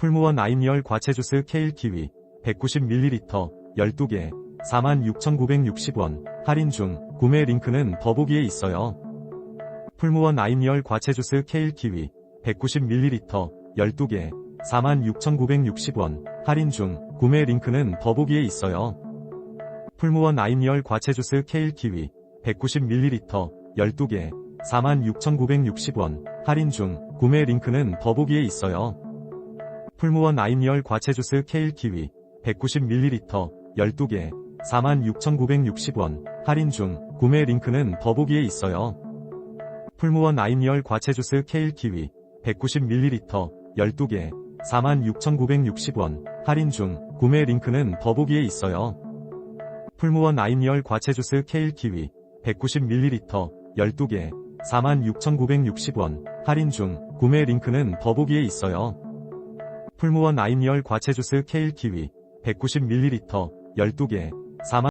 풀무원 아임리얼 과채주스 케일 키위 190ml 12개 46,960원 할인 중 구매 링크는 더보기에 있어요. 풀무원 아임리얼 과채주스 케일 키위 190ml 12개 46,960원 할인 중 구매 링크는 더보기에 있어요. 풀무원 아임리얼 과채주스 케일 키위 190ml 12개 46,960원 할인 중 구매 링크는 더보기에 있어요. 풀무원 아임리얼 과채주스 케일 키위 190ml 12개 46,960원 할인 중 구매 링크는 더보기에 있어요. 풀무원 아임리얼 과채주스 케일 키위 190ml 12개 46,960원 할인 중 구매 링크는 더보기에 있어요. 풀무원 아임리얼 과채주스 케일 키위 190ml 12개 46,960원 할인 중 구매 링크는 더보기에 있어요. 풀무원 아임리얼 과채주스 케일 키위 190ml 12개 4